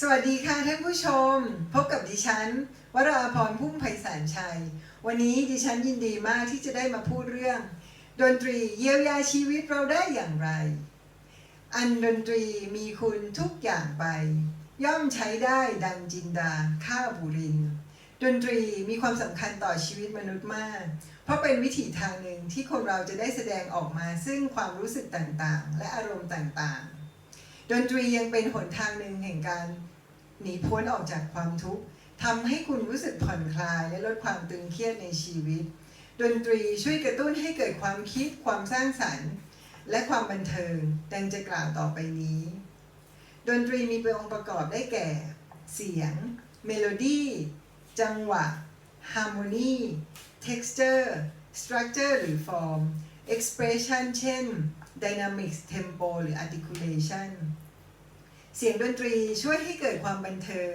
สวัสดีค่ะท่านผู้ชม พบกับดิฉัน วราพรพุ่มไพศาลชัย วันนี้ดิฉันยินดีมากที่จะได้มาพูดเรื่อง ดนตรีเยียวยาชีวิตเราได้อย่างไร อันดนตรีมีคุณทุกอย่างไป ย่อมใช้ได้ดังจินดาข้าบุริน ดนตรีมีความสำคัญต่อชีวิตมนุษย์มาก เพราะเป็นวิถีทางหนึ่งที่คนเราจะได้แสดงออกมาซึ่งความรู้สึกต่างๆ และอารมณ์ต่างๆ ดนตรียังเป็นหนทางหนึ่งแห่งการหนีพ้นออกจากความทุกข์ทำให้คุณรู้สึกผ่อนคลายและลดความตึงเครียดในชีวิต ดนตรีช่วยกระตุ้นให้เกิดความคิดความสร้างสรรค์ และความบันเทิงดังจะกล่าวต่อไปนี้ ดนตรีมีองค์ประกอบได้แก่ เสียง เมโลดี้ จังหวะ ฮาร์โมนี texture structure หรือ form expression เช่น dynamics tempo หรือ articulation เสียงดนตรีช่วยให้เกิดความบันเทิง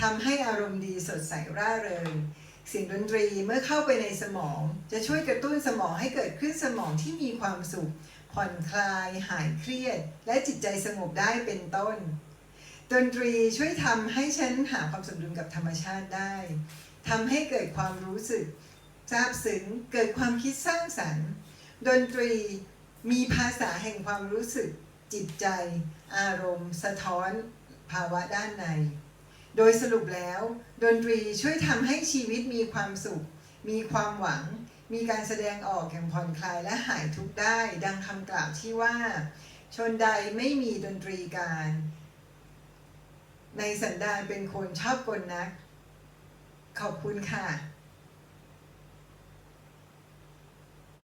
ทำให้อารมณ์ดีสดใสร่าเริง เสียงดนตรีเมื่อเข้าไปในสมอง จะช่วยกระตุ้นสมองให้เกิดคลื่นสมองที่มีความสุข ผ่อนคลาย หายเครียด และจิตใจสงบได้เป็นต้น ดนตรีช่วยทำให้ฉันหาความสมดุลกับธรรมชาติได้ทำให้เกิดความรู้สึกซาบซึ้งเกิดความคิดสร้างสรรค์ ดนตรีมีภาษาแห่งความรู้สึก จิตใจ อารมณ์ สะท้อนภาวะด้านใน โดยสรุปแล้ว ดนตรีช่วยทำให้ชีวิตมีความสุข มีความหวัง มีการแสดงออกอย่างผ่อนคลายและหายทุกข์ได้ ดังคำกล่าวที่ว่า ชนใดไม่มีดนตรีการ ในสันดานเป็นคนชอบกลนัก ขอบคุณค่ะ